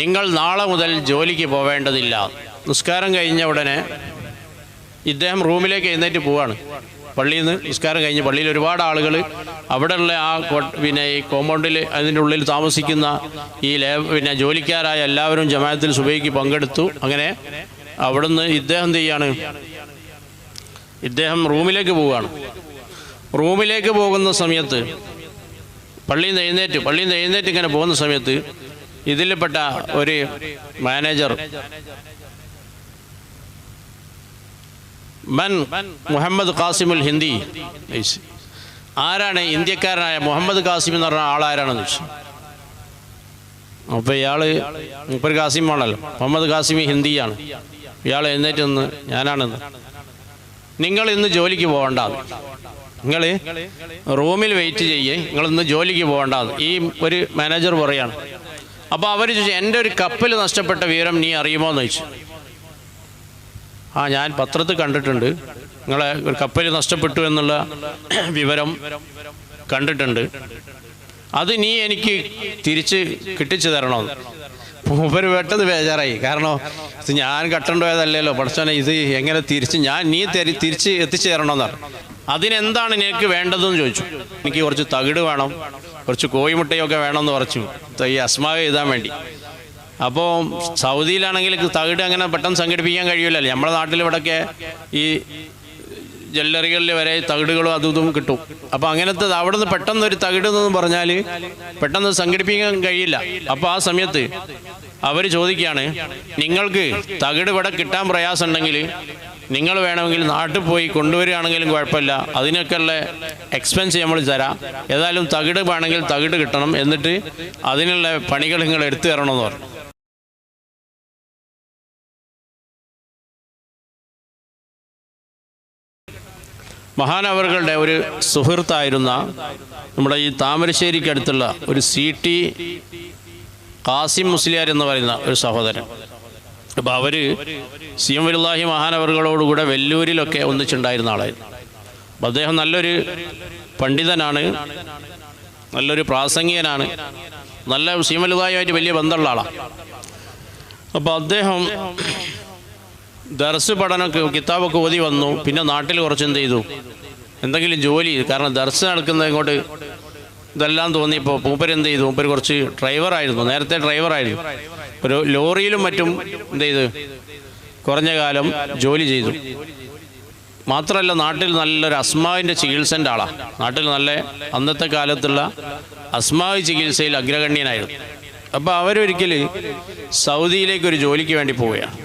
നിങ്ങൾ നാളെ മുതൽ ജോലിക്ക് പോവേണ്ടതില്ല. നിസ്കാരം കഴിഞ്ഞ ഉടനെ ഇദ്ദേഹം റൂമിലേക്ക് എഴുന്നേറ്റ് പോവാണ്. പള്ളിയിൽ നിന്ന് നിസ്കാരം കഴിഞ്ഞ് പള്ളിയിൽ ഒരുപാട് ആളുകൾ അവിടെയുള്ള ആ പിന്നെ ഈ കോമ്പൗണ്ടിൽ അതിന്റെ ഉള്ളിൽ താമസിക്കുന്ന ഈ ലേ പിന്നെ ജോലിക്കാരായ എല്ലാവരും ജമാഅത്തിൽ സുബൈക്ക് പങ്കെടുത്തു. അങ്ങനെ അവിടുന്ന് ഇദ്ദേഹം ചെയ്യാണ്? ഇദ്ദേഹം റൂമിലേക്ക് പോവുകയാണ് റൂമിലേക്ക് പോകുന്ന സമയത്ത് പള്ളിയിൽ നിന്ന് എഴുന്നേറ്റ് പള്ളിയിൽ നിന്ന് എഴുന്നേറ്റ് ഇങ്ങനെ പോകുന്ന സമയത്ത് ഇതിൽപ്പെട്ട ഒരു മാനേജർ. മൻ മുഹമ്മദ് ഖാസിമുൽ ഹിന്ദി. ആരാണ് ഇന്ത്യക്കാരനായ മുഹമ്മദ് ഖാസിം എന്ന് പറഞ്ഞ ആളാരാണെന്ന് ചോദിച്ചു. അപ്പോൾ ഇയാൾ മുപ്പർ ഖാസിമാണല്ലോ മുഹമ്മദ് ഖാസിം ഹിന്ദിയാണ്. ഇയാൾ എഴുന്നേറ്റ് നിന്ന് ഞാനാണെന്ന് നിങ്ങൾ ഇന്ന് ജോലിക്ക് പോകണ്ട നിങ്ങൾ റൂമിൽ വെയിറ്റ് ചെയ്യേ. നിങ്ങൾ ഇന്ന് ജോലിക്ക് പോകണ്ട ഈ ഒരു മാനേജർ പറയാണ്. അപ്പോൾ അവർ ചോദിച്ചു എന്റെ ഒരു കപ്പൽ നഷ്ടപ്പെട്ട വിവരം നീ അറിയുമോ? എന്ന് ചോദിച്ചു. ആ ഞാൻ പത്രത്തിൽ കണ്ടിട്ടുണ്ട്. നിങ്ങളെ ഒരു കപ്പൽ നഷ്ടപ്പെട്ടു എന്നുള്ള വിവരം കണ്ടിട്ടുണ്ട്. അത് നീ എനിക്ക് തിരിച്ച് കിട്ടിച്ചു തരണമെന്ന് മൂപ്പര് പെട്ടത് ബേജാറായി. കാരണം ഇത് ഞാൻ കട്ടണ്ടോയതല്ലോ പഠിച്ചോനെ ഇത് എങ്ങനെ തിരിച്ച് ഞാൻ നീ തരി തിരിച്ച് എത്തിച്ചു തരണമെന്നാണ് അതിനെന്താണ് നിനക്ക് വേണ്ടതെന്ന് ചോദിച്ചു. എനിക്ക് കുറച്ച് തകിട് വേണം. കുറച്ച് കോഴിമുട്ടയൊക്കെ വേണമെന്ന് പറഞ്ഞു ഈ അസ്മാവ് എഴുതാൻ വേണ്ടി. അപ്പോൾ സൗദിയിലാണെങ്കിൽ തകിട് അങ്ങനെ പെട്ടെന്ന് സംഘടിപ്പിക്കാൻ കഴിയില്ലല്ലോ നമ്മുടെ നാട്ടിൽ ഇവിടെയൊക്കെ ഈ ജ്വല്ലറികളിൽ വരെ തകിടുകളും അതും ഇതും കിട്ടും. അപ്പോൾ അങ്ങനത്തെ അവിടെ നിന്ന് പെട്ടെന്ന് ഒരു തകിട് എന്ന് പറഞ്ഞാൽ പെട്ടെന്ന് സംഘടിപ്പിക്കാൻ കഴിയില്ല. അപ്പോൾ ആ സമയത്ത് അവർ ചോദിക്കുകയാണ് നിങ്ങൾക്ക് തകിട് ഇവിടെ കിട്ടാൻ പ്രയാസമുണ്ടെങ്കിൽ നിങ്ങൾ വേണമെങ്കിൽ നാട്ടിൽ പോയി കൊണ്ടുവരികയാണെങ്കിലും കുഴപ്പമില്ല. അതിനൊക്കെയുള്ള എക്സ്പെൻസ് നമ്മൾ തരാം. ഏതായാലും തകിട് വേണമെങ്കിൽ തകിട് കിട്ടണം. എന്നിട്ട് അതിനുള്ള പണികൾ നിങ്ങൾ എടുത്തു തരണമെന്ന് പറഞ്ഞു. മഹാനവറുകളുടെ ഒരു സുഹൃത്തായിരുന്ന നമ്മുടെ ഈ താമരശ്ശേരിക്കടുത്തുള്ള ഒരു സി ടി കാസിം മുസ്ലിയാർ എന്ന് പറയുന്ന ഒരു സഹോദരൻ. അപ്പോൾ അവർ സി എം വലുല്ലാഹി മഹാനവറുകളോടുകൂടെ വെല്ലൂരിലൊക്കെ ഒന്നിച്ചുണ്ടായിരുന്ന ആളായിരുന്നു. അപ്പോൾ അദ്ദേഹം നല്ലൊരു പണ്ഡിതനാണ് നല്ലൊരു പ്രാസംഗികനാണ് നല്ല സി എം വലുതായുമായിട്ട് വലിയ ബന്ധമുള്ള ആളാണ് അപ്പോൾ അദ്ദേഹം ദർസ് പഠനമൊക്കെ കിതാബൊക്കെ ഓതി വന്നു പിന്നെ നാട്ടിൽ കുറച്ച് എന്ത് ചെയ്തു? എന്തെങ്കിലും ജോലി കാരണം ദർസ് നടക്കുന്നത് ഇങ്ങോട്ട് ഇതെല്ലാം തോന്നിയപ്പോൾ മൂപ്പര് എന്ത് ചെയ്തു? മൂപ്പര് കുറച്ച് ഡ്രൈവറായിരുന്നു നേരത്തെ ഡ്രൈവറായിരുന്നു. ഒരു ലോറിയിലും മറ്റും എന്ത് ചെയ്ത്? കുറഞ്ഞ കാലം ജോലി ചെയ്തു. മാത്രമല്ല നാട്ടിൽ നല്ലൊരു അസ്മാവിന്റെ ചികിത്സന്റെ ആളാണ് നാട്ടിൽ നല്ല അന്നത്തെ കാലത്തുള്ള അസ്മാവ് ചികിത്സയിൽ അഗ്രഗണ്യനായിരുന്നു. അപ്പോൾ അവരൊരിക്കൽ സൗദിയിലേക്ക് ഒരു ജോലിക്ക് വേണ്ടി പോവുകയാണ്.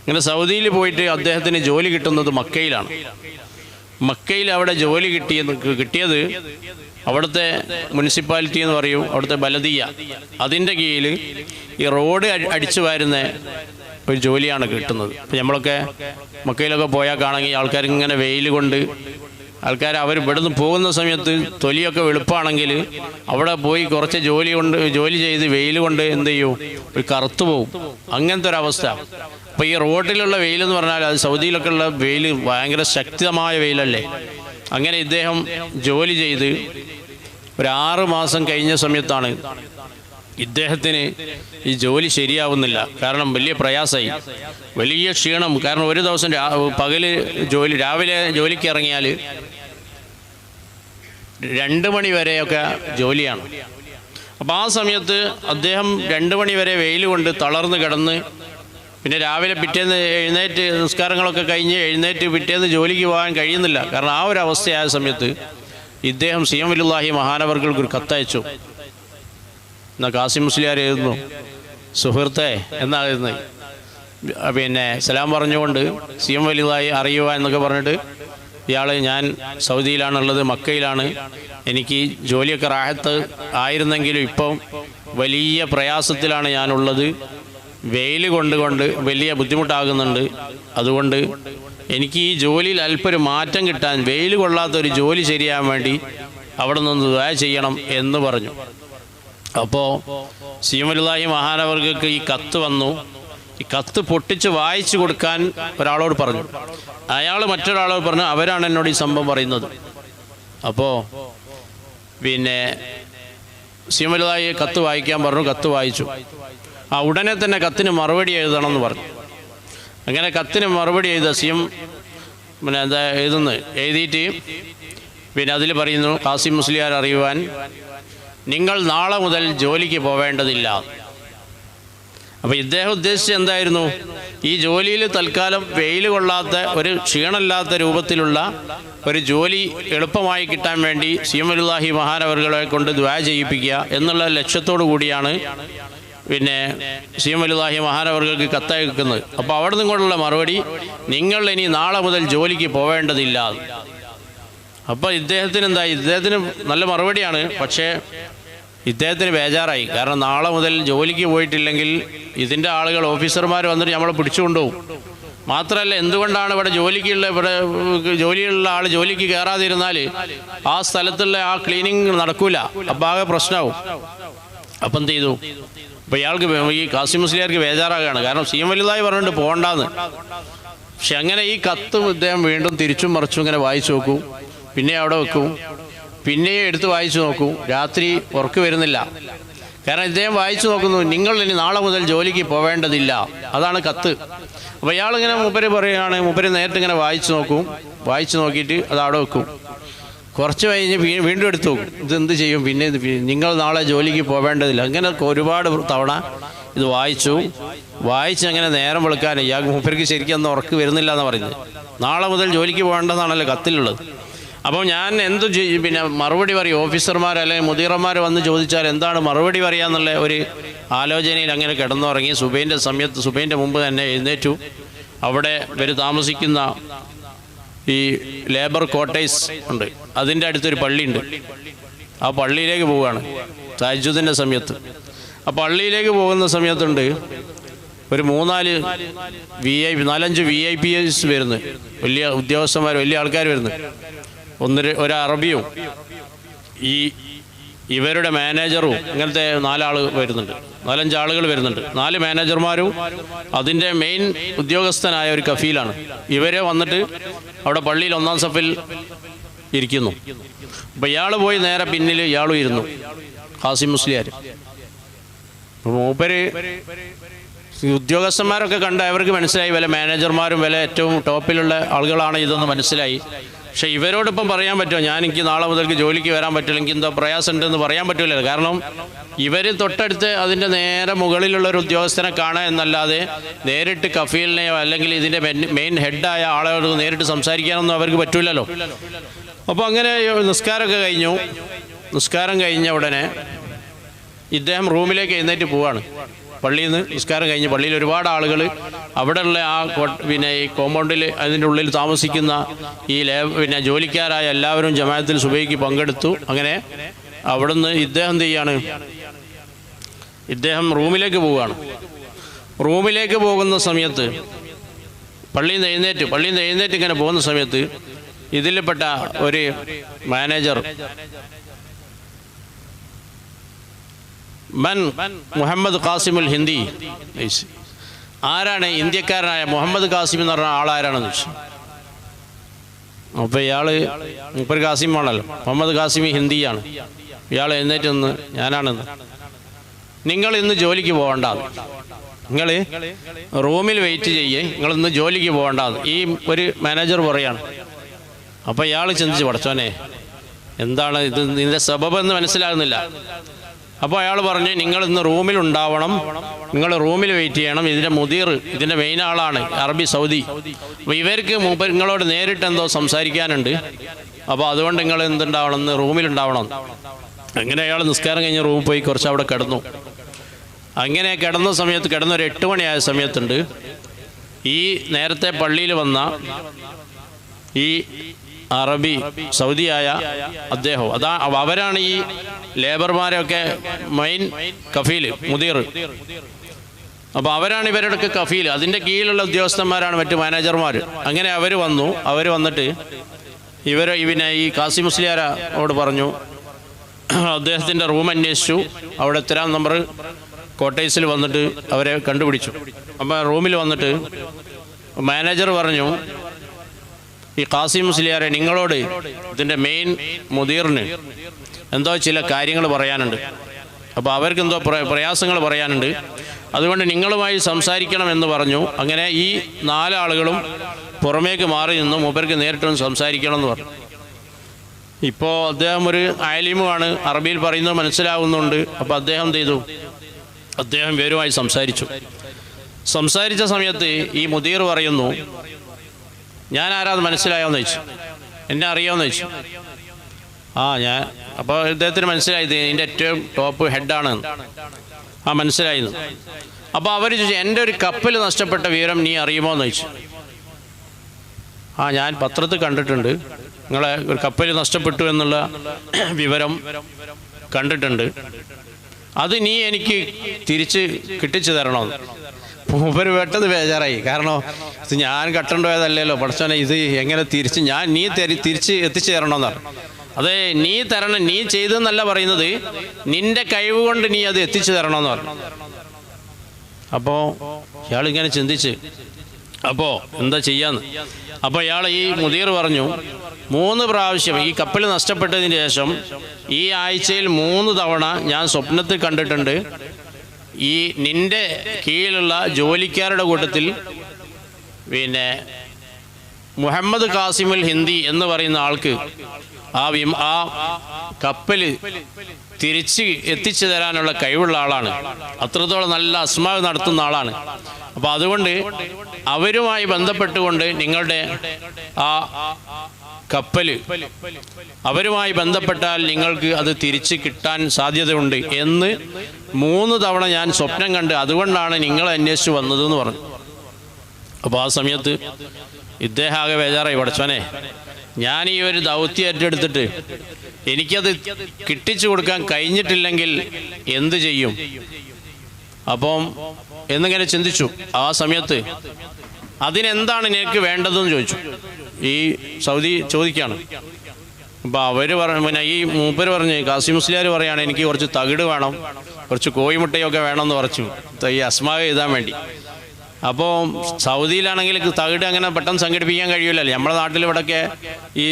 ഇങ്ങനെ സൗദിയിൽ പോയിട്ട് അദ്ദേഹത്തിന് ജോലി കിട്ടുന്നത് മക്കയിലാണ്. മക്കയിൽ അവിടെ ജോലി കിട്ടിയത് കിട്ടിയത് അവിടുത്തെ മുനിസിപ്പാലിറ്റി എന്ന് പറയും അവിടുത്തെ ബലദീയ. അതിന്റെ കീഴിൽ ഈ റോഡ് അടി- അടിച്ചു വരുന്ന ഒരു ജോലിയാണ് കിട്ടുന്നത്. ഇപ്പം നമ്മളൊക്കെ മക്കയിലൊക്കെ പോയാൽ കാണുമെങ്കിൽ ആൾക്കാർ ഇങ്ങനെ വെയിൽ കൊണ്ട് ആൾക്കാർ അവർ ഇവിടുന്ന് പോകുന്ന സമയത്ത് തൊലിയൊക്കെ വെളുപ്പാണെങ്കിൽ അവിടെ പോയി കുറച്ച് ജോലി കൊണ്ട് ജോലി ചെയ്ത് വെയിൽ കൊണ്ട് എന്ത് ചെയ്യും? ഒരു കറുത്തു പോകും അങ്ങനത്തെ ഒരു അവസ്ഥ. അപ്പോൾ ഈ റോഡിലുള്ള വെയിൽ എന്ന് പറഞ്ഞാൽ അത് സൗദിയിലൊക്കെ ഉള്ള വെയിൽ ഭയങ്കര ശക്തമായ വെയിലല്ലേ? അങ്ങനെ ഇദ്ദേഹം ജോലി ചെയ്ത് ഒരു ആറ് മാസം കഴിഞ്ഞ സമയത്താണ് ഇദ്ദേഹത്തിന് ഈ ജോലി ശരിയാവുന്നില്ല. കാരണം വലിയ പ്രയാസമായി. വലിയ ക്ഷീണം. കാരണം ഒരു ദിവസം പകൽ ജോലി രാവിലെ ജോലിക്ക് ഇറങ്ങിയാൽ രണ്ട് മണി വരെയൊക്കെ ജോലിയാണ്. അപ്പം ആ സമയത്ത് അദ്ദേഹം രണ്ട് മണി വരെ വെയിൽ കൊണ്ട് തളർന്ന് കിടന്ന് പിന്നെ രാവിലെ പിറ്റേന്ന് എഴുന്നേറ്റ് നിസ്കാരങ്ങളൊക്കെ കഴിഞ്ഞ് എഴുന്നേറ്റ് പിറ്റേന്ന് ജോലിക്ക് പോകാൻ കഴിയുന്നില്ല. കാരണം ആ ഒരു അവസ്ഥയായ സമയത്ത് ഇദ്ദേഹം സി എം വലുല്ലാഹി മഹാനവർകൾക്ക് ഒരു കത്തയച്ചു. എന്നാ കാസിം മുസ്ലിയാർ എഴുതുന്നു? സുഹൃത്തെ എന്നായിരുന്നു പിന്നെ സലാം പറഞ്ഞുകൊണ്ട് സി എം വലുതായി അറിയുക എന്നൊക്കെ പറഞ്ഞിട്ട് ഇയാൾ ഞാൻ സൗദിയിലാണുള്ളത് മക്കയിലാണ്. എനിക്ക് ജോലിയൊക്കെ റാഹത്ത് ആയിരുന്നെങ്കിലും ഇപ്പം വലിയ പ്രയാസത്തിലാണ് ഞാനുള്ളത്. വെയിൽ കൊണ്ടുകൊണ്ട് വലിയ ബുദ്ധിമുട്ടാകുന്നുണ്ട്. അതുകൊണ്ട് എനിക്ക് ഈ ജോലിയിൽ അല്പൊരു മാറ്റം കിട്ടാൻ വെയിൽ കൊള്ളാത്തൊരു ജോലി ശരിയാൻ വേണ്ടി അവിടെ നിന്ന് ദയ ചെയ്യണം എന്ന് പറഞ്ഞു. അപ്പോൾ സീമലുല്ലാഹി മഹാനവർഗക്ക് ഈ കത്ത് വന്നു. ഈ കത്ത് പൊട്ടിച്ച് വായിച്ചു കൊടുക്കാൻ ഒരാളോട് പറഞ്ഞു. അയാൾ മറ്റൊരാളോട് പറഞ്ഞു അവരാണ് എന്നോട് ഈ സംഭവം പറയുന്നത്. അപ്പോൾ പിന്നെ സീമലുല്ലാഹി കത്ത് വായിക്കാൻ പറഞ്ഞു കത്ത് വായിച്ചു. ആ ഉടനെ തന്നെ കത്തിന് മറുപടി എഴുതണം എന്ന് പറഞ്ഞു. അങ്ങനെ കത്തിന് മറുപടി എഴുത സി എം പിന്നെ എന്താ എഴുതുന്നു. എഴുതിയിട്ട് പിന്നെ അതിൽ പറയുന്നു കാസിം മുസ്ലിയാർ അറിയുവാൻ നിങ്ങൾ നാളെ മുതൽ ജോലിക്ക് പോവേണ്ടതില്ല. അപ്പോൾ ഇദ്ദേഹം ഉദ്ദേശിച്ചത് എന്തായിരുന്നു? ഈ ജോലിയിൽ തൽക്കാലം വെയിൽ കൊള്ളാത്ത ഒരു ക്ഷീണമില്ലാത്ത രൂപത്തിലുള്ള ഒരു ജോലി എളുപ്പമായി കിട്ടാൻ വേണ്ടി സീമലുല്ലാഹി മഹാനവറുകളെ കൊണ്ട് ദ്വാ ചെയ്യിപ്പിക്കുക എന്നുള്ള ലക്ഷ്യത്തോടു കൂടിയാണ് പിന്നെ സീമലുല്ലാഹി മഹാനവറുകൾക്ക് കത്തയക്കുന്നത് അപ്പോൾ അവിടെ നിന്നുകൊണ്ടുള്ള മറുപടി നിങ്ങൾ ഇനി നാളെ മുതൽ ജോലിക്ക് പോവേണ്ടതില്ല. അപ്പോൾ ഇദ്ദേഹത്തിന് എന്താ ഇദ്ദേഹത്തിന് നല്ല മറുപടിയാണ്. പക്ഷേ ഇദ്ദേഹത്തിന് ബേജാറായി. കാരണം നാളെ മുതൽ ജോലിക്ക് പോയിട്ടില്ലെങ്കിൽ ഇതിന്റെ ആളുകൾ ഓഫീസർമാർ വന്നിട്ട് നമ്മളെ പിടിച്ചുകൊണ്ടുപോകും. മാത്രമല്ല എന്തുകൊണ്ടാണ് ഇവിടെ ജോലിക്കുള്ള ഇവിടെ ജോലിയുള്ള ആൾ ജോലിക്ക് കയറാതിരുന്നാൽ ആ സ്ഥലത്തുള്ള ആ ക്ലീനിങ് നടക്കൂല. അപ്പം ആകെ പ്രശ്നമാവും അപ്പം എന്ത് ചെയ്തു? അപ്പം ഇയാൾക്ക് ഈ കാസിം മുസ്ലിയാർക്ക് ബേജാറാകുകയാണ്. കാരണം സി എം വലുതായി പറഞ്ഞിട്ട് പോകണ്ടാന്ന്. പക്ഷെ അങ്ങനെ ഈ കത്ത് ഇദ്ദേഹം വീണ്ടും തിരിച്ചും മറിച്ചും ഇങ്ങനെ വായിച്ചു നോക്കും. പിന്നെ അവിടെ വെക്കും. പിന്നെയും എടുത്ത് വായിച്ചു നോക്കും. രാത്രി ഉറക്ക് വരുന്നില്ല. കാരണം ഇദ്ദേഹം വായിച്ചു നോക്കുന്നു നിങ്ങൾ ഇനി നാളെ മുതൽ ജോലിക്ക് പോവേണ്ടതില്ല. അതാണ് കത്ത്. അപ്പോൾ ഇയാളിങ്ങനെ മൂപ്പര് പറയുകയാണ് മൂപ്പര് നേരിട്ട് ഇങ്ങനെ വായിച്ചു നോക്കും. വായിച്ചു നോക്കിയിട്ട് അത് അവിടെ വെക്കും. കുറച്ച് കഴിഞ്ഞ് വീണ്ടും എടുത്തു ഇതെന്ത് ചെയ്യും? പിന്നെ ഇത് നിങ്ങൾ നാളെ ജോലിക്ക് പോവേണ്ടതില്ല. അങ്ങനെ ഒരുപാട് തവണ ഇത് വായിച്ചു. വായിച്ച് അങ്ങനെ നേരം വെളുക്കാൻ ഇയാൾ മൂപ്പർക്ക് ശരിക്കും ഉറക്ക് വരുന്നില്ല എന്ന് പറയുന്നത്. നാളെ മുതൽ ജോലിക്ക് പോകേണ്ടതാണല്ലോ കത്തിലുള്ളത്. അപ്പോൾ ഞാൻ എന്ത് പിന്നെ മറുപടി പറയും. ഓഫീസർമാർ അല്ലെങ്കിൽ മുതിർമാർ വന്ന് ചോദിച്ചാൽ എന്താണ് മറുപടി പറയാന്നുള്ള ഒരു ആലോചനയിൽ അങ്ങനെ കിടന്നുറങ്ങി. സുബൈന്റെ സമയത്ത് സുബൈന്റെ മുമ്പ് തന്നെ എഴുന്നേറ്റു. അവിടെ ഇവർ താമസിക്കുന്ന ഈ ലേബർ ക്വാർട്ടേഴ്സ് ഉണ്ട്. അതിന്റെ അടുത്തൊരു പള്ളിയുണ്ട്. ആ പള്ളിയിലേക്ക് പോവുകയാണ്. താജുദിന്റെ സമയത്ത്. ആ പള്ളിയിലേക്ക് പോകുന്ന സമയത്തുണ്ട് ഒരു മൂന്നാൽ വി ഐ നാലഞ്ച് വി ഐ പി എസ് വരുന്നു. വലിയ ഉദ്യോഗസ്ഥന്മാർ വലിയ ആൾക്കാർ വരുന്നു. ഒന്നൊരു ഒരു അറബിയും ഈ ഇവരുടെ മാനേജറും ഇങ്ങനത്തെ നാലാൾ വരുന്നുണ്ട്. നാലഞ്ച് ആളുകൾ വരുന്നുണ്ട്. നാല് മാനേജർമാരും അതിന്റെ മെയിൻ ഉദ്യോഗസ്ഥനായ ഒരു കഫീലാണ്. ഇവരെ വന്നിട്ട് അവിടെ പള്ളിയിൽ ഒന്നാം സഫിൽ ഇരിക്കുന്നു. അപ്പോൾ ഇയാൾ പോയി നേരെ പിന്നിൽ ഇയാളും ഇരുന്നു. ഹാസിം മുസ്ലിയാർ മൂപ്പര് ഉദ്യോഗസ്ഥന്മാരൊക്കെ കണ്ട് അവർക്ക് മനസ്സിലായി. വില മാനേജർമാരും വില ഏറ്റവും ടോപ്പിലുള്ള ആളുകളാണ് ഇതെന്ന് മനസ്സിലായി. പക്ഷേ ഇവരോടൊപ്പം പറയാൻ പറ്റുമോ? ഞാൻ എനിക്ക് നാളെ മുതൽക്ക് ജോലിക്ക് വരാൻ പറ്റില്ല എനിക്ക് എന്തോ പ്രയാസം ഉണ്ടെന്ന് പറയാൻ പറ്റില്ല കാരണം ഇവർ തൊട്ടടുത്ത് അതിന്റെ നേരെ മുകളിലുള്ള ഒരു ഉദ്യോഗസ്ഥനെ കാണുക എന്നല്ലാതെ നേരിട്ട് കഫീലിനെയോ അല്ലെങ്കിൽ ഇതിന്റെ മെയിൻ ഹെഡായ ആളോട് നേരിട്ട് സംസാരിക്കാനൊന്നും അവർക്ക് പറ്റില്ലല്ലോ അപ്പോൾ അങ്ങനെ നിസ്കാരമൊക്കെ കഴിഞ്ഞു. നിസ്കാരം കഴിഞ്ഞ ഉടനെ ഇദ്ദേഹം റൂമിലേക്ക് എഴുന്നേറ്റ് പോവാണ്. പള്ളിയിൽ നിന്ന് നിസ്കാരം കഴിഞ്ഞ് പള്ളിയിൽ ഒരുപാട് ആളുകൾ അവിടെയുള്ള ആ പിന്നെ ഈ കോമ്പൗണ്ടിൽ അതിന്റെ ഉള്ളിൽ താമസിക്കുന്ന ഈ ലേ പിന്നെ ജോലിക്കാരായ എല്ലാവരും ജമാഅത്തിൽ സുബൈക്ക് പങ്കെടുത്തു. അങ്ങനെ അവിടുന്ന് ഇദ്ദേഹം എന്ത് ചെയ്യാണ്? ഇദ്ദേഹം റൂമിലേക്ക് പോവുകയാണ്. റൂമിലേക്ക് പോകുന്ന സമയത്ത് പള്ളിയിൽ നിന്ന് എഴുന്നേറ്റ് പള്ളിയിൽ നിന്ന് എഴുന്നേറ്റ് ഇങ്ങനെ പോകുന്ന സമയത്ത് ഇതിൽപ്പെട്ട ഒരു മാനേജർ മൻ മുഹമ്മദ് ഖാസിമുൽ ഹിന്ദി. ആരാണ് ഇന്ത്യക്കാരനായ മുഹമ്മദ് ഖാസിം എന്ന് പറഞ്ഞ ആളാരാണെന്ന് ചോദിച്ചു. അപ്പോൾ ഇയാൾ മുപ്പർ ഖാസിം ആണല്ലോ. മുഹമ്മദ് ഖാസിം ഹിന്ദിയാണ്. ഇയാൾ എഴുന്നേറ്റ് നിന്ന് ഞാനാണെന്ന് നിങ്ങൾ ഇന്ന് ജോലിക്ക് പോകണ്ട നിങ്ങൾ റൂമിൽ വെയിറ്റ് ചെയ്യേ. നിങ്ങൾ ഇന്ന് ജോലിക്ക് പോകണ്ട ഈ ഒരു മാനേജർ പറയാണ്. അപ്പോൾ ഇയാൾ ചിന്തിച്ച് പഠിച്ചോനെ എന്താണ് ഇത് നിന്റെ സബബെന്ന് മനസ്സിലാകുന്നില്ല. അപ്പോൾ അയാൾ പറഞ്ഞു നിങ്ങൾ ഇന്ന് റൂമിൽ ഉണ്ടാവണം. നിങ്ങൾ റൂമിൽ വെയിറ്റ് ചെയ്യണം. ഇതിന്റെ മുതിർ ഇതിന്റെ മെയിൻ ആളാണ് അറബി സൗദി. അപ്പോൾ ഇവർക്ക് നിങ്ങളോട് നേരിട്ട് എന്തോ സംസാരിക്കാനുണ്ട്. അപ്പോൾ അതുകൊണ്ട് നിങ്ങൾ എന്തുണ്ടാവണം? ഇന്ന് റൂമിലുണ്ടാവണം അങ്ങനെ അയാൾ നിസ്കാരം കഴിഞ്ഞ് റൂമിൽ പോയി കുറച്ച് അവിടെ കിടന്നു. അങ്ങനെ കിടന്ന സമയത്ത് കിടന്ന ഒരു എട്ട് മണിയായ സമയത്തുണ്ട്. ഈ നേരത്തെ പള്ളിയിൽ വന്ന ഈ അറബി സൗദിയായ അദ്ദേഹം. അതാ അവ- അവരാണ് ഈ ലേബർമാരെയൊക്കെ മെയിൻ കഫീൽ മുദീർ. അപ്പോൾ അവരാണ് ഇവരുടെയൊക്കെ കഫീൽ. അതിന്റെ കീഴിലുള്ള ഉദ്യോഗസ്ഥന്മാരാണ് മറ്റു മാനേജർമാർ. അങ്ങനെ അവർ വന്നു. അവർ വന്നിട്ട് ഇവർ പിന്നെ ഈ കാസി മുസ്ലിയാരോട് പറഞ്ഞു. അദ്ദേഹത്തിന്റെ റൂം അന്വേഷിച്ചു. അവിടെ എത്രാം നമ്പർ കോട്ടേഴ്സിൽ വന്നിട്ട് അവരെ കണ്ടുപിടിച്ചു. അപ്പോൾ റൂമിൽ വന്നിട്ട് മാനേജർ പറഞ്ഞു ഈ കാസിം മുസ്ലിയാരെ നിങ്ങളോട് ഇതിന്റെ മെയിൻ മുദീറിന് എന്തോ ചില കാര്യങ്ങൾ പറയാനുണ്ട്. അപ്പോൾ അവർക്ക് എന്തോ പ്ര- പ്രയാസങ്ങൾ പറയാനുണ്ട്. അതുകൊണ്ട് നിങ്ങളുമായി സംസാരിക്കണം എന്ന് പറഞ്ഞു. അങ്ങനെ ഈ നാലാളുകളും പുറമേക്ക് മാറി നിന്ന് മൂപ്പർക്ക് നേരിട്ടൊന്ന് സംസാരിക്കണം എന്ന് പറഞ്ഞു. ഇപ്പോൾ അദ്ദേഹം ഒരു അയലിമുമാണ്. അറബിയിൽ പറയുന്നത് മനസ്സിലാവുന്നുണ്ട്. അപ്പോൾ അദ്ദേഹം എന്ത് ചെയ്തു? അദ്ദേഹം ഇവരുമായി സംസാരിച്ചു. സംസാരിച്ച സമയത്ത് ഈ മുദീർ പറയുന്നു ഞാൻ ആരാന്ന് മനസ്സിലായോന്ന് ചോദിച്ചു. എന്നെ അറിയാമെന്ന് ചോദിച്ചു. ആ ഞാൻ അപ്പോൾ ഇദ്ദേഹത്തിന് മനസ്സിലായി ഇത് ഇതിന്റെ ഏറ്റവും ടോപ്പ് ഹെഡാണ് ആ മനസ്സിലായി അപ്പോൾ അവർ ചോദിച്ചു എന്റെ ഒരു കപ്പൽ നഷ്ടപ്പെട്ട വിവരം നീ അറിയുമോ എന്ന് ചോദിച്ചു. ആ ഞാൻ പത്രത്തിൽ കണ്ടിട്ടുണ്ട്. നിങ്ങളെ ഒരു കപ്പൽ നഷ്ടപ്പെട്ടു എന്നുള്ള വിവരം കണ്ടിട്ടുണ്ട്. അത് നീ എനിക്ക് തിരിച്ച് കിട്ടിച്ചു തരണമെന്ന് മൂപ്പര് പെട്ടെന്ന് ബേജാറായി. കാരണം ഞാൻ കട്ടണ്ട പോയതല്ലല്ലോ. പഠിച്ചോനെ ഇത് എങ്ങനെ തിരിച്ച് ഞാൻ നീ തരി തിരിച്ച് എത്തിച്ചു തരണമെന്നാണ് അതെ നീ തരണം നീ ചെയ്തെന്നല്ല പറയുന്നത്. നിന്റെ കഴിവ് കൊണ്ട് നീ അത് എത്തിച്ചു തരണമെന്ന് പറഞ്ഞു. അപ്പോൾ ഇയാൾ ഇങ്ങനെ ചിന്തിച്ച് അപ്പോൾ എന്താ ചെയ്യാന്ന്? അപ്പോൾ ഇയാൾ ഈ മുദീർ പറഞ്ഞു മൂന്ന് പ്രാവശ്യം ഈ കപ്പൽ നഷ്ടപ്പെട്ടതിന് ശേഷം ഈ ആഴ്ചയിൽ മൂന്ന് തവണ ഞാൻ സ്വപ്നത്തിൽ കണ്ടിട്ടുണ്ട്. ഈ നിന്റെ കീഴിലുള്ള ജോലിക്കാരുടെ കൂട്ടത്തിൽ പിന്നെ മുഹമ്മദ് കാസിമുൽ ഹിന്ദി എന്ന് പറയുന്ന ആൾക്ക് ആ വിം ആ കപ്പൽ തിരിച്ച് എത്തിച്ചു തരാനുള്ള കഴിവുള്ള ആളാണ്. അത്രത്തോളം നല്ല അസ്മാവ് നടത്തുന്ന ആളാണ്. അപ്പോൾ അതുകൊണ്ട് അവരുമായി ബന്ധപ്പെട്ടുകൊണ്ട് നിങ്ങളുടെ ആ കപ്പൽ അവരുമായി ബന്ധപ്പെട്ടാൽ നിങ്ങൾക്ക് അത് തിരിച്ച് കിട്ടാൻ സാധ്യതയുണ്ട് എന്ന് മൂന്ന് തവണ ഞാൻ സ്വപ്നം കണ്ട് അതുകൊണ്ടാണ് നിങ്ങൾ അന്വേഷിച്ച് വന്നതെന്ന് പറഞ്ഞു. അപ്പോൾ ആ സമയത്ത് ഇദ്ദേഹം ആകെ ബേജാറായി ഞാൻ ഈ ഒരു ദൗത്യം ഏറ്റെടുത്തിട്ട് എനിക്കത് കിട്ടിച്ചു കൊടുക്കാൻ കഴിഞ്ഞിട്ടില്ലെങ്കിൽ എന്ത് ചെയ്യും? അപ്പം എന്നിങ്ങനെ ചിന്തിച്ചു. ആ സമയത്ത് അതിനെന്താണ് നിനക്ക് വേണ്ടതെന്ന് ചോദിച്ചു. ഈ സൗദി ചോദിക്കുകയാണ് അപ്പോൾ അവർ പറഞ്ഞു പിന്നെ ഈ മൂപ്പര് പറഞ്ഞു കാസി മുസ്ലിയാർ പറയാണ് എനിക്ക് കുറച്ച് തകിട് വേണം കുറച്ച് കോഴിമുട്ടയൊക്കെ വേണമെന്ന് പറഞ്ഞു. ഈ അസ്മാവ് എഴുതാൻ വേണ്ടി. അപ്പോൾ സൗദിയിലാണെങ്കിൽ തകിട് അങ്ങനെ പെട്ടെന്ന് സംഘടിപ്പിക്കാൻ കഴിയില്ലല്ലോ നമ്മുടെ നാട്ടിൽ ഇവിടെയൊക്കെ ഈ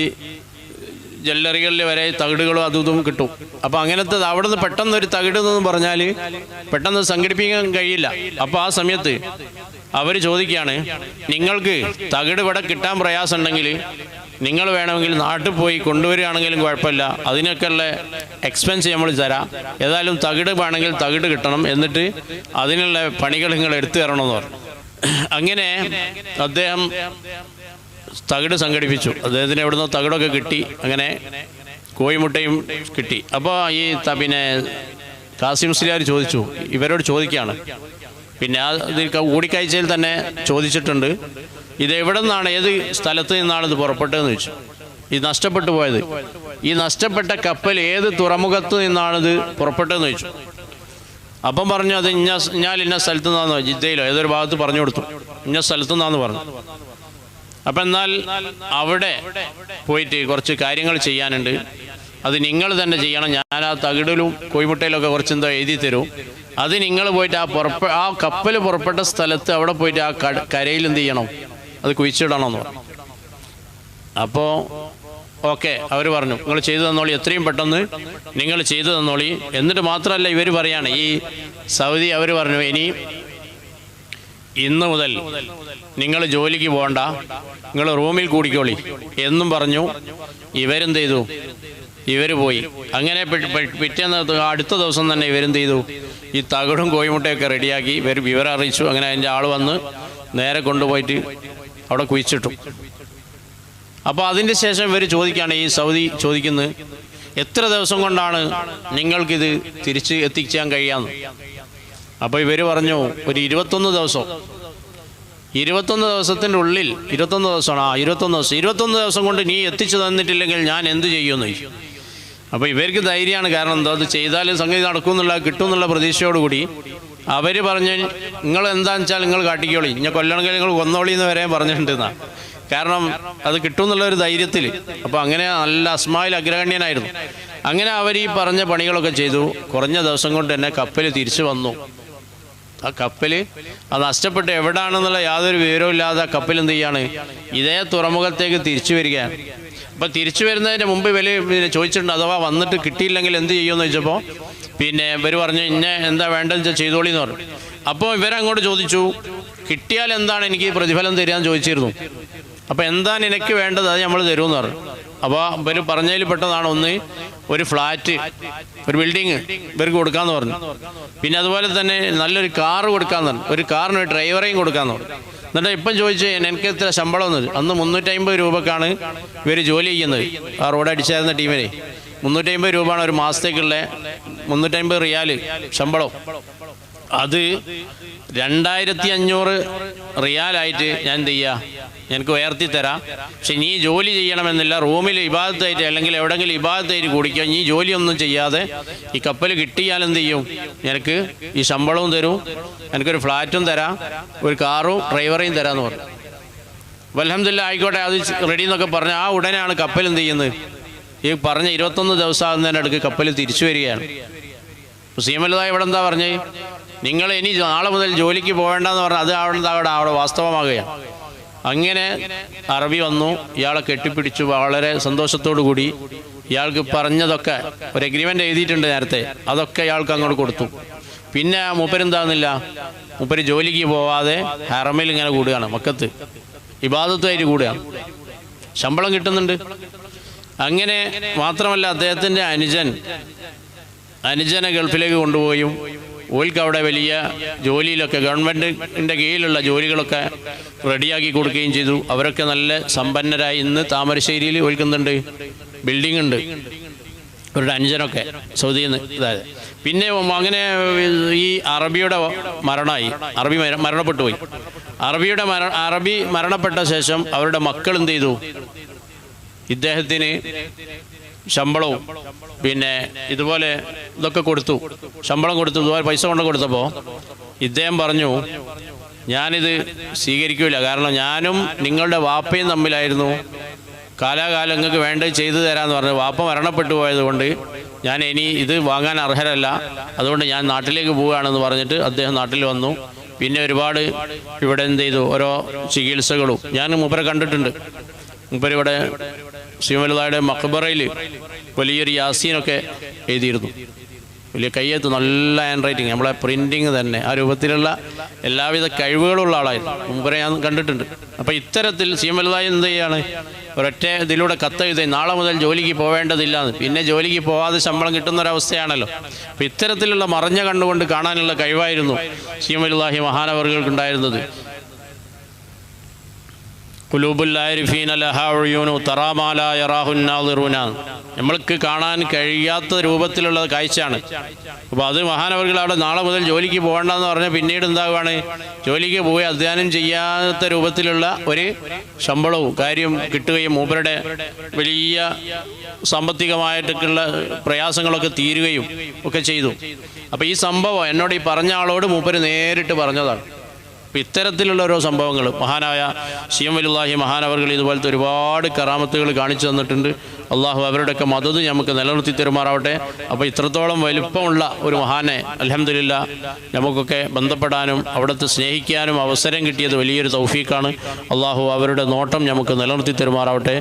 ജ്വല്ലറികളിൽ വരെ തകിടുകളും അതും ഇതും കിട്ടും. അപ്പോൾ അങ്ങനത്തെ അവിടെ നിന്ന് പെട്ടെന്ന് ഒരു തകിട് എന്ന് പറഞ്ഞാൽ പെട്ടെന്ന് സംഘടിപ്പിക്കാൻ കഴിയില്ല. അപ്പോൾ ആ സമയത്ത് അവർ ചോദിക്കുകയാണ് നിങ്ങൾക്ക് തകിട് ഇവിടെ കിട്ടാൻ പ്രയാസമുണ്ടെങ്കിൽ നിങ്ങൾ വേണമെങ്കിൽ നാട്ടിൽ പോയി കൊണ്ടുവരികയാണെങ്കിലും കുഴപ്പമില്ല. അതിനൊക്കെയുള്ള എക്സ്പെൻസ് നമ്മൾ തരാം. ഏതായാലും തകിട് വേണമെങ്കിൽ തകിട് കിട്ടണം എന്നിട്ട് അതിനുള്ള പണികൾ നിങ്ങൾ എടുത്തു തരണമെന്ന് പറഞ്ഞു. അങ്ങനെ അദ്ദേഹം തകിട് സംഘടിപ്പിച്ചു. അദ്ദേഹത്തിന് എവിടുന്നോ തകിടൊക്കെ കിട്ടി. അങ്ങനെ കോഴിമുട്ടയും കിട്ടി. അപ്പോൾ ഈ പിന്നെ കാസിം മുസ്ലിയാർ ചോദിച്ചു? ഇവരോട് ചോദിക്കുകയാണ് പിന്നെ ആ ഇത് കൂടിക്കാഴ്ചയിൽ തന്നെ ചോദിച്ചിട്ടുണ്ട് ഇത് എവിടെ നിന്നാണ്? ഏത് സ്ഥലത്ത് നിന്നാണ് ഇത് പുറപ്പെട്ടതെന്ന് ചോദിച്ചു. ഇത് നഷ്ടപ്പെട്ടു പോയത്. ഈ നഷ്ടപ്പെട്ട കപ്പൽ ഏത് തുറമുഖത്ത് നിന്നാണിത് പുറപ്പെട്ടതെന്ന് ചോദിച്ചു. അപ്പം പറഞ്ഞു അത് ഇന്ന ഞാൻ ഇന്ന സ്ഥലത്ത് നിന്നാന്ന് ജിദ്ദയിലോ ഏതൊരു ഭാഗത്ത് പറഞ്ഞു കൊടുത്തു. ഇന്ന സ്ഥലത്ത് നിന്നാന്ന് പറഞ്ഞു. അപ്പം എന്നാൽ അവിടെ പോയിട്ട് കുറച്ച് കാര്യങ്ങൾ ചെയ്യാനുണ്ട്. അത് നിങ്ങൾ തന്നെ ചെയ്യണം. ഞാൻ ആ തകിടിലും കോഴിമുട്ടയിലൊക്കെ കുറച്ച് എന്തോ എഴുതി തരും. അത് നിങ്ങൾ പോയിട്ട് ആ പുറപ്പെ ആ കപ്പൽ പുറപ്പെട്ട സ്ഥലത്ത് അവിടെ പോയിട്ട് ആ കരയിൽ എന്ത് ചെയ്യണം? അത് കുഴിച്ചിടണമെന്ന് പറഞ്ഞു. അപ്പോൾ ഓക്കെ അവർ പറഞ്ഞു നിങ്ങൾ ചെയ്തു തന്നോളി എത്രയും പെട്ടെന്ന് നിങ്ങൾ ചെയ്തു തന്നോളി. എന്നിട്ട് മാത്രമല്ല ഇവർ പറയാണ് ഈ സൗദി അവർ പറഞ്ഞു ഇനി ഇന്ന് മുതൽ നിങ്ങൾ ജോലിക്ക് പോകണ്ട നിങ്ങൾ റൂമിൽ കൂടിക്കോളി. എന്നും പറഞ്ഞു. ഇവരെന്ത് ചെയ്തു? ഇവർ പോയി. അങ്ങനെ പിറ്റേന്ന് അടുത്ത ദിവസം തന്നെ ഇവരെന്ത് ചെയ്തു? ഈ തകിടും കോഴിമുട്ടയൊക്കെ റെഡിയാക്കി ഇവർ വിവരം അറിയിച്ചു. അങ്ങനെ അതിന്റെ ആൾ വന്ന് നേരെ കൊണ്ടുപോയിട്ട് അവിടെ കുഴിച്ചിട്ടു. അപ്പോൾ അതിന്റെ ശേഷം ഇവർ ചോദിക്കുകയാണ് ഈ സൗദി ചോദിക്കുന്നത് എത്ര ദിവസം കൊണ്ടാണ് നിങ്ങൾക്കിത് തിരിച്ച് എത്തിക്കാൻ കഴിയാന്ന്? അപ്പോൾ ഇവർ പറഞ്ഞു ഒരു ഇരുപത്തൊന്ന് ദിവസം. ഇരുപത്തൊന്ന് ദിവസത്തിന്റെ ഉള്ളിൽ ഇരുപത്തൊന്ന് ദിവസമാണ്. ആ ഇരുപത്തൊന്ന് ദിവസം. ഇരുപത്തൊന്ന് ദിവസം കൊണ്ട് നീ എത്തിച്ചു തന്നിട്ടില്ലെങ്കിൽ ഞാൻ എന്ത് ചെയ്യുമെന്ന് ചോദിച്ചു. അപ്പോൾ ഇവർക്ക് ധൈര്യമാണ്. കാരണം എന്താ? അത് ചെയ്താലും സംഗതി നടക്കും എന്നുള്ള കിട്ടും എന്നുള്ള പ്രതീക്ഷയോടുകൂടി അവർ പറഞ്ഞു നിങ്ങൾ എന്താണെന്ന് വെച്ചാൽ നിങ്ങൾ കാട്ടിക്കോളി. ഞാൻ കൊല്ലണമെങ്കിൽ നിങ്ങൾ കൊന്നോളി എന്ന് വരെ പറഞ്ഞിട്ടുണ്ടെന്നാ. കാരണം അത് കിട്ടും എന്നുള്ള ഒരു ധൈര്യത്തിൽ അപ്പോൾ അങ്ങനെ നല്ല അസ്മായിൽ അഗ്രഗണ്യനായിരുന്നു. അങ്ങനെ അവർ ഈ പറഞ്ഞ പണികളൊക്കെ ചെയ്തു. കുറഞ്ഞ ദിവസം കൊണ്ട് തന്നെ കപ്പൽ തിരിച്ചു വന്നു. ആ കപ്പൽ അത് നഷ്ടപ്പെട്ട് എവിടാണെന്നുള്ള യാതൊരു വിവരവും ഇല്ലാതെ ആ കപ്പൽ എന്ത് ചെയ്യാണ്? ഇതേ തുറമുഖത്തേക്ക് തിരിച്ചു വരികയാണ്. അപ്പം തിരിച്ചു വരുന്നതിന് മുമ്പ് ഇവർ പിന്നെ ചോദിച്ചിട്ടുണ്ട് അഥവാ വന്നിട്ട് കിട്ടിയില്ലെങ്കിൽ എന്ത് ചെയ്യുമെന്ന് ചോദിച്ചപ്പോൾ പിന്നെ ഇവർ പറഞ്ഞു ഇന്നെ എന്താ വേണ്ടതെന്ന് വെച്ചാൽ ചെയ്തോളി എന്ന് പറഞ്ഞു. അപ്പോൾ ഇവരങ്ങോട്ട് ചോദിച്ചു കിട്ടിയാൽ എന്താണ് എനിക്ക് പ്രതിഫലം തരിക ചോദിച്ചിരുന്നു. അപ്പോൾ എന്താണ് എനിക്ക് വേണ്ടത്? അത് നമ്മൾ തരുമെന്ന് പറഞ്ഞു. അപ്പോൾ ഇവർ പറഞ്ഞതിൽ പെട്ടതാണ് ഒന്ന് ഒരു ഫ്ലാറ്റ് ഒരു ബിൽഡിങ് ഇവർക്ക് കൊടുക്കാമെന്ന് പറഞ്ഞു. പിന്നെ അതുപോലെ തന്നെ നല്ലൊരു കാറ് കൊടുക്കാമെന്ന് പറഞ്ഞു. ഒരു കാറിന് ഒരു ഡ്രൈവറേയും കൊടുക്കാമെന്ന് പറഞ്ഞു. എന്നിട്ട് ഇപ്പം ചോദിച്ചു എനിക്ക് ഇത്ര ശമ്പളം എന്നത് അന്ന് മുന്നൂറ്റമ്പത് രൂപക്കാണ് ഇവർ ജോലി ചെയ്യുന്നത്. ആ റോഡ് അടിച്ചായിരുന്ന ടീമിനെ. മുന്നൂറ്റമ്പത് രൂപയാണ് ഒരു മാസത്തേക്കുള്ള മുന്നൂറ്റമ്പത് റിയാൽ ശമ്പളം. അത് രണ്ടായിരത്തി അഞ്ഞൂറ് റിയാലായിട്ട് ഞാൻ എന്ത് ചെയ്യുക എനിക്ക് ഉയർത്തി തരാം. പക്ഷെ നീ ജോലി ചെയ്യണമെന്നില്ല. റൂമിൽ ഇബാദത്തായിട്ട് അല്ലെങ്കിൽ എവിടെങ്കിലും ഇബാദത്തായിട്ട് കുടിക്കുക. നീ ജോലിയൊന്നും ചെയ്യാതെ ഈ കപ്പൽ കിട്ടിയാൽ എന്ത് ചെയ്യും? എനിക്ക് ഈ ശമ്പളവും തരും. എനിക്കൊരു ഫ്ലാറ്റും തരാം. ഒരു കാറും ഡ്രൈവറേയും തരാമെന്ന് പറഞ്ഞു. വല്ലഹമ്മദില്ല ആയിക്കോട്ടെ. അത് റെഡി എന്നൊക്കെ പറഞ്ഞ ആ ഉടനെയാണ് കപ്പൽ എന്ത് ചെയ്യുന്നത്? ഈ പറഞ്ഞ ഇരുപത്തൊന്ന് ദിവസം ആകുന്നതിനടുക്ക് കപ്പൽ തിരിച്ചു വരികയാണ്. സീമലതായി ഇവിടെ എന്താ പറഞ്ഞേ? നിങ്ങൾ ഇനി നാളെ മുതൽ ജോലിക്ക് പോകേണ്ടെന്ന് പറഞ്ഞാൽ അത് അവിടെ അവിടെ അവിടെ വാസ്തവമാകുകയാണ്. അങ്ങനെ അറബി വന്നു. ഇയാളെ കെട്ടിപ്പിടിച്ചു. വളരെ കൂടി ഇയാൾക്ക് പറഞ്ഞതൊക്കെ ഒരു എഗ്രിമെന്റ് എഴുതിയിട്ടുണ്ട് നേരത്തെ. അതൊക്കെ ഇയാൾക്ക് അങ്ങോട്ട് കൊടുത്തു. പിന്നെ മൂപ്പരെന്താകുന്നില്ല മൂപ്പര് ജോലിക്ക് പോവാതെ ഹറമിൽ ഇങ്ങനെ കൂടുകയാണ് മക്കത്ത്. ഇബാദത്തുമായിട്ട് കൂടുകയാണ് ശമ്പളം കിട്ടുന്നുണ്ട്. അങ്ങനെ മാത്രമല്ല അദ്ദേഹത്തിന്റെ അനുജൻ അനുജനെ ഗൾഫിലേക്ക് കൊണ്ടുപോയും. ഓൽക്ക് അവിടെ വലിയ ജോലിയിലൊക്കെ ഗവൺമെന്റിന്റെ കീഴിലുള്ള ജോലികളൊക്കെ റെഡിയാക്കി കൊടുക്കുകയും ചെയ്തു. അവരൊക്കെ നല്ല സമ്പന്നരായി ഇന്ന് താമരശ്ശേരിയിൽ ഓൽക്കുന്നുണ്ട് ബിൽഡിംഗ് ഉണ്ട്. അവരുടെ അഞ്ചനൊക്കെ സൗദിയിൽ നിന്ന് ഇതായത് പിന്നെ അങ്ങനെ ഈ അറബിയുടെ മരണമായി. അറബി മര- മരണപ്പെട്ടു പോയി. അറബിയുടെ മര അറബി മരണപ്പെട്ട ശേഷം അവരുടെ മക്കൾ എന്ത് ചെയ്തു? ഇദ്ദേഹത്തിന് ശമ്പളവും പിന്നെ ഇതുപോലെ ഇതൊക്കെ കൊടുത്തു. ശമ്പളം കൊടുത്തു ഇതുപോലെ പൈസ കൊണ്ട് കൊടുത്തപ്പോൾ ഇദ്ദേഹം പറഞ്ഞു ഞാനിത് സ്വീകരിക്കൂല. കാരണം ഞാനും നിങ്ങളുടെ വാപ്പയും തമ്മിലായിരുന്നു. കാലാകാലം നിങ്ങൾക്ക് വേണ്ടത് ചെയ്തു തരാമെന്ന് പറഞ്ഞു. വാപ്പ മരണപ്പെട്ടു പോയതുകൊണ്ട് ഞാൻ ഇനി ഇത് വാങ്ങാൻ അർഹരല്ല. അതുകൊണ്ട് ഞാൻ നാട്ടിലേക്ക് പോവുകയാണെന്ന് പറഞ്ഞിട്ട് അദ്ദേഹം നാട്ടിൽ വന്നു. പിന്നെ ഒരുപാട് ഇവിടെ എന്ത് ചെയ്തു? ഓരോ ചികിത്സകളും. ഞാൻ മുപ്പരെ കണ്ടിട്ടുണ്ട്. മൂപ്പരിവിടെ ശിവമലതായുടെ മക്ബറയിൽ വലിയൊരു യാസീനൊക്കെ എഴുതിയിരുന്നു. വലിയ കയ്യെത്ത് നല്ല ഹാൻഡ് റൈറ്റിങ് നമ്മളെ പ്രിന്റിങ് തന്നെ. ആ രൂപത്തിലുള്ള എല്ലാവിധ കഴിവുകളുള്ള ആളായിരുന്നു. മുമ്പേ ഞാൻ കണ്ടിട്ടുണ്ട്. അപ്പോൾ ഇത്തരത്തിൽ സീമലതായി എന്ത് ചെയ്യാണ്? ഒരൊറ്റ ഇതിലൂടെ കത്ത് എഴുതി നാളെ മുതൽ ജോലിക്ക് പോവേണ്ടതില്ലാന്ന്. പിന്നെ ജോലിക്ക് പോവാതെ ശമ്പളം കിട്ടുന്ന ഒരവസ്ഥയാണല്ലോ അപ്പോൾ ഇത്തരത്തിലുള്ള മറഞ്ഞ കണ്ണുകൊണ്ട് കാണാനുള്ള കഴിവായിരുന്നു സീമലുല്ലാഹി മഹാനവറുകൾക്കുണ്ടായിരുന്നത്. കുലൂബുല്ലാരിഫീൻ അലഹായുനു തറാമാലായറാഹുന്നാതിറൂന നമ്മൾക്ക് കാണാൻ കഴിയാത്ത രൂപത്തിലുള്ള കാഴ്ചയാണ്. അപ്പോൾ അത് മഹാനവർകൾ അവിടെ നാളെ മുതൽ ജോലിക്ക് പോകണ്ടെന്ന് പറഞ്ഞാൽ പിന്നീട് എന്താകുവാണ്? ജോലിക്ക് പോയി അധ്യയനം ചെയ്യാത്ത രൂപത്തിലുള്ള ഒരു ശമ്പളവും കാര്യം കിട്ടുകയും മൂപ്പരുടെ വലിയ സാമ്പത്തികമായിട്ടുള്ള പ്രയാസങ്ങളൊക്കെ തീരുകയും ഒക്കെ ചെയ്തു. അപ്പോൾ ഈ സംഭവം എന്നോട് ഈ പറഞ്ഞ ആളോട് മൂപ്പര് നേരിട്ട് പറഞ്ഞതാണ്. അപ്പം ഇത്തരത്തിലുള്ള ഓരോ സംഭവങ്ങൾ മഹാനായ സി എം വലുല്ലാഹി മഹാനവർകൾ ഇതുപോലത്തെ ഒരുപാട് കറാമത്തുകൾ കാണിച്ചു തന്നിട്ടുണ്ട്. അള്ളാഹു അവരുടെയൊക്കെ മതത് നമുക്ക് നിലനിർത്തി തരുമാറാവട്ടെ. അപ്പോൾ ഇത്രത്തോളം വലുപ്പമുള്ള ഒരു മഹാനെ അലഹമില്ല നമുക്കൊക്കെ ബന്ധപ്പെടാനും അവിടുത്തെ സ്നേഹിക്കാനും അവസരം കിട്ടിയത് വലിയൊരു തൗഫീക്കാണ് അള്ളാഹു അവരുടെ നോട്ടം നമുക്ക് നിലനിർത്തി തരുമാറാവട്ടെ.